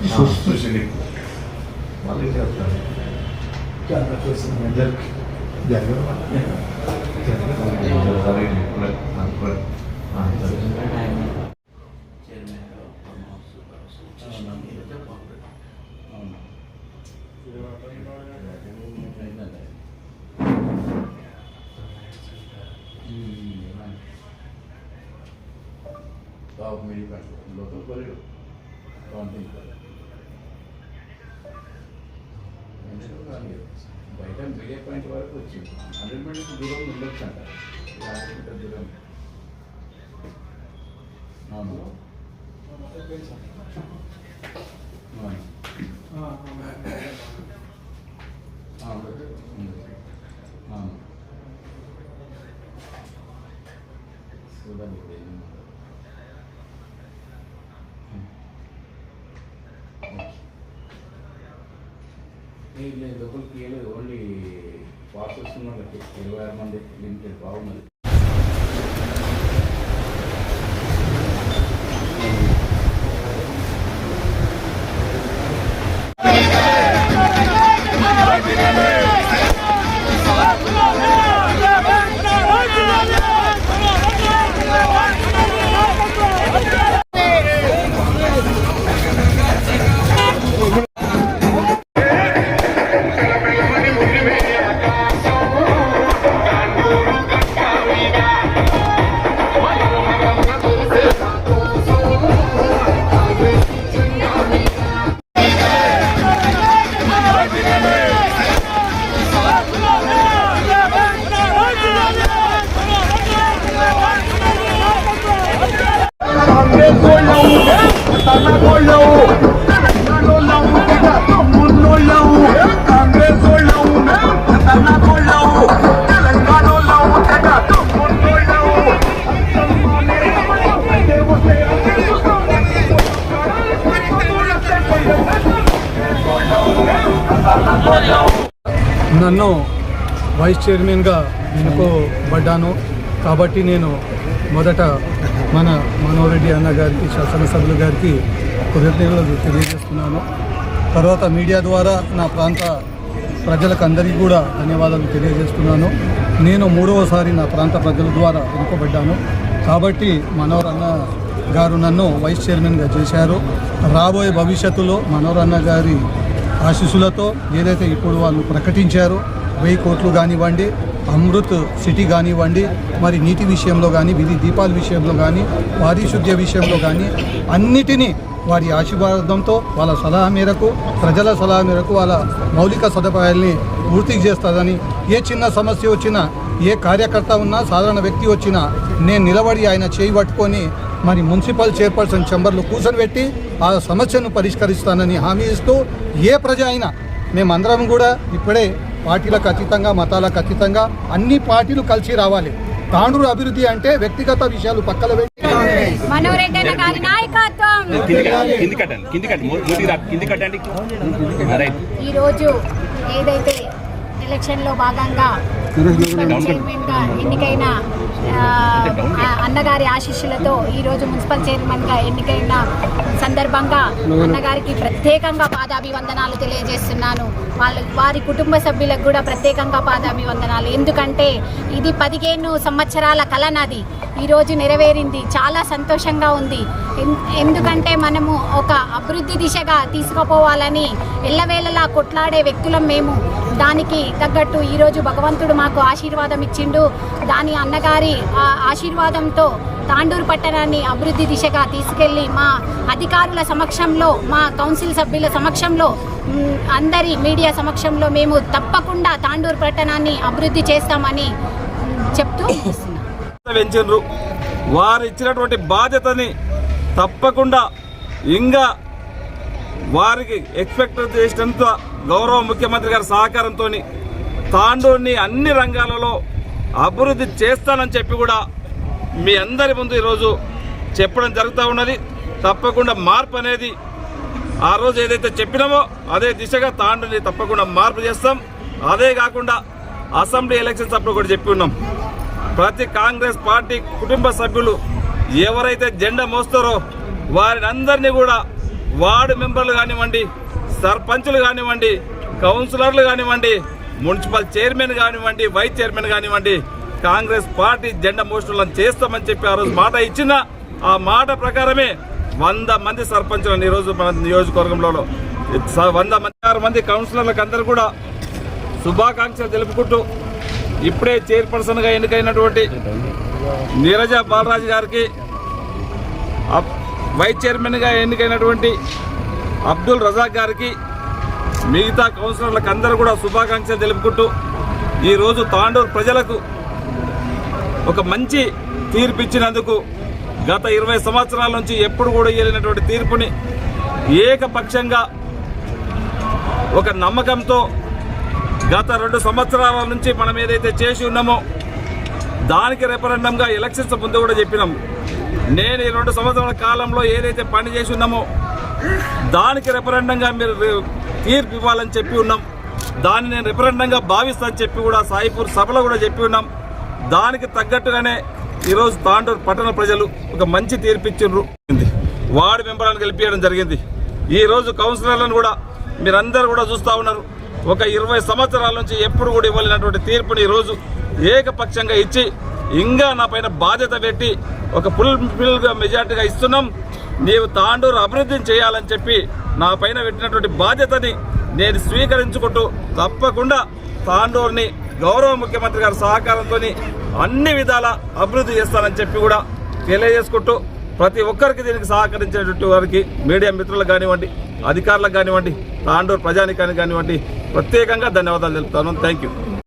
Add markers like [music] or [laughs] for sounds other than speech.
కాపాడు పెట్టుకోండి సుశీలి మళ్ళీ చేస్తాను Top medical, local corridor, counting corridor. Media point వరకు వచ్చింది హండ్రెడ్ మీటర్స్ దూరం ఉండొచ్చు అంట యాభై మీటర్ దూరం అవును అవును. చూడండి. లేదు లోపలికి ఓన్లీ పాసెస్ ఉన్న ఇరవై ఆరు మంది లిమిటెడ్ బాగున్నది. నన్ను వైస్ చైర్మన్గా ఎన్నుకోబడ్డాను. కాబట్టి నేను మొదట మన మనోరెడ్డి అన్న గారికి శాసనసభ్యులు గారికి కృతజ్ఞతలు తెలియజేస్తున్నాను. తర్వాత మీడియా ద్వారా నా ప్రాంత ప్రజలకు అందరికీ కూడా ధన్యవాదాలు తెలియజేస్తున్నాను. నేను మూడవసారి నా ప్రాంత ప్రజల ద్వారా ఎన్నుకోబడ్డాను. కాబట్టి మనోహర్ అన్న గారు నన్ను వైస్ చైర్మన్గా చేశారు. రాబోయే భవిష్యత్తులో మనోహర్ అన్న గారి ఆశీస్సులతో ఏదైతే ఇప్పుడు వాళ్ళు ప్రకటించారో వెయ్యి కోట్లు కానివ్వండి అమృత్ సిటీ కానివ్వండి మరి నీటి విషయంలో కానీ విధి దీపాల విషయంలో కానీ పారిశుద్ధ్య విషయంలో కానీ అన్నిటినీ వారి ఆశీర్వాదంతో వాళ్ళ సలహా మేరకు ప్రజల సలహా మేరకు వాళ్ళ మౌలిక సదుపాయాల్ని పూర్తి చేస్తారని ఏ చిన్న సమస్య వచ్చినా ఏ కార్యకర్త ఉన్నా సాధారణ వ్యక్తి వచ్చినా నేను నిలబడి ఆయన చేయి పట్టుకొని మరి మున్సిపల్ చైర్పర్సన్ చెంబర్లో కూర్చొని పెట్టి ఆ సమస్యను పరిష్కరిస్తానని హామీ ఇస్తూ ఏ ప్రజ అయినా మేమందరం కూడా ఇప్పుడే పార్టీలకు అతీతంగా మతాలకు అతీతంగా అన్ని పార్టీలు కలిసి రావాలి. తాండూరు అభివృద్ధి అంటే వ్యక్తిగత విషయాలు పక్కన పెట్టి మనోరెడ్డి అన్న గారి నాయకత్వం. కింది కింది కట్టండి కింది కట్టండి మూ- మూతి రా కింది కట్టండి. రైట్ ఈరోజు ఏదైతే ఎలక్షన్లో భాగంగా మున్సిపల్ చైర్మన్గా ఎన్నికైన అన్నగారి ఆశీస్సులతో ఈరోజు మున్సిపల్ చైర్మన్గా ఎన్నికైన సందర్భంగా అన్నగారికి ప్రత్యేకంగా పాదాభివందనాలు తెలియజేస్తున్నాను. వాళ్ళ వారి కుటుంబ సభ్యులకు కూడా ప్రత్యేకంగా పాదాభివందనాలు. ఎందుకంటే ఇది పదిహేను సంవత్సరాల కళ నాది. ఈరోజు నెరవేరింది. చాలా సంతోషంగా ఉంది. ఎందుకంటే మనము ఒక అభివృద్ధి దిశగా తీసుకుపోవాలని ఎల్లవేళలా కొట్లాడే వ్యక్తులం మేము. దానికి తగ్గట్టు ఈరోజు భగవంతుడు మాకు ఆశీర్వాదం ఇచ్చిండు. దాని అన్నగారి ఆశీర్వాదంతో తాండూరు పట్టణాన్ని అభివృద్ధి దిశగా తీసుకెళ్ళి మా అధికారుల సమక్షంలో మా కౌన్సిల్ సభ్యుల సమక్షంలో అందరి మీడియా సమక్షంలో మేము తప్పకుండా తాండూరు పట్టణాన్ని అభివృద్ధి చేస్తామని చెప్తూ [laughs] పెంచిండ్రు వారు ఇచ్చినటువంటి బాధ్యతని తప్పకుండా ఇంకా వారికి ఎక్స్పెక్ట్ చేసినంత గౌరవ ముఖ్యమంత్రి గారి సహకారంతో తాండూరుని అన్ని రంగాలలో అభివృద్ధి చేస్తానని చెప్పి కూడా మీ అందరి ముందు ఈరోజు చెప్పడం జరుగుతూ ఉన్నది. తప్పకుండా మార్పు అనేది ఆ రోజు ఏదైతే చెప్పినామో అదే దిశగా తాండ్రుని తప్పకుండా మార్పు చేస్తాం. అదే కాకుండా అసెంబ్లీ ఎలక్షన్స్ అప్పుడు కూడా చెప్పి ఉన్నాం. ప్రతి కాంగ్రెస్ పార్టీ కుటుంబ సభ్యులు ఎవరైతే జెండా మోస్తారో వారిని అందరినీ కూడా వార్డు మెంబర్లు కానివ్వండి సర్పంచులు కానివ్వండి కౌన్సిలర్లు కానివ్వండి మున్సిపల్ చైర్మన్ కానివ్వండి వైస్ చైర్మన్ కానివ్వండి కాంగ్రెస్ పార్టీ జెండా మోషన్లను చేస్తామని చెప్పి ఆ రోజు మాట ఇచ్చిన ఆ మాట ప్రకారమే వంద మంది సర్పంచులను ఈరోజు మన నియోజకవర్గంలో స- వంద మంది ఆరు మంది కౌన్సిలర్లకు అందరూ కూడా శుభాకాంక్షలు తెలుపుకుంటూ ఇప్పుడే చైర్పర్సన్గా ఎన్నికైనటువంటి నీరజ బాలరాజు గారికి వైస్ చైర్మన్గా ఎన్నికైనటువంటి అబ్దుల్ రజాక్ గారికి మిగతా కౌన్సిలర్లకు అందరూ కూడా శుభాకాంక్షలు తెలుపుకుంటూ ఈరోజు తాండూరు ప్రజలకు ఒక మంచి తీర్పు ఇచ్చినందుకు గత ఇరవై సంవత్సరాల నుంచి ఎప్పుడు కూడా ఇవ్వలేనటువంటి తీర్పుని ఏకపక్షంగా ఒక నమ్మకంతో గత రెండు సంవత్సరాల నుంచి మనం ఏదైతే చేసి ఉన్నామో దానికి రెఫరెండంగా ఎలక్షన్స్ ముందు కూడా చెప్పినాం. నేను ఈ రెండు సంవత్సరాల కాలంలో ఏదైతే పని చేసి ఉన్నామో దానికి రెఫరెండంగా మీరు తీర్పు ఇవ్వాలని చెప్పి ఉన్నాం. దాన్ని నేను రిఫరెండంగా భావిస్తానని చెప్పి కూడా సాయిపూర్ సభలో కూడా చెప్పి ఉన్నాం. దానికి తగ్గట్టుగానే ఈరోజు తాండూరు పట్టణ ప్రజలు ఒక మంచి తీర్పు ఇచ్చిండ్రు. వార్డు మెంబర్లను గెలిపించడం జరిగింది. ఈరోజు కౌన్సిలర్లను కూడా మీరందరూ కూడా చూస్తూ ఉన్నారు. ఒక ఇరవై సంవత్సరాల నుంచి ఎప్పుడు కూడా ఇవ్వలేనటువంటి తీర్పుని ఈరోజు ఏకపక్షంగా ఇచ్చి ఇంకా నా పైన బాధ్యత పెట్టి ఒక ఫుల్ ఫిల్గా మెజార్టీగా ఇస్తున్నాం. నీవు తాండూరు అభివృద్ధిని చేయాలని చెప్పి నా పైన పెట్టినటువంటి బాధ్యతని నేను స్వీకరించుకుంటూ తప్పకుండా తాండూరుని గౌరవ ముఖ్యమంత్రి గారి సహకారంతో అన్ని విధాల అభివృద్ధి చేస్తానని చెప్పి కూడా తెలియజేసుకుంటూ ప్రతి ఒక్కరికి దీనికి సహకరించేటువంటి వారికి మీడియా మిత్రులకు కానివ్వండి అధికారులకు కానివ్వండి తాండూరు ప్రజానికానికి కానివ్వండి ప్రత్యేకంగా ధన్యవాదాలు తెలుపుతాను. Thank you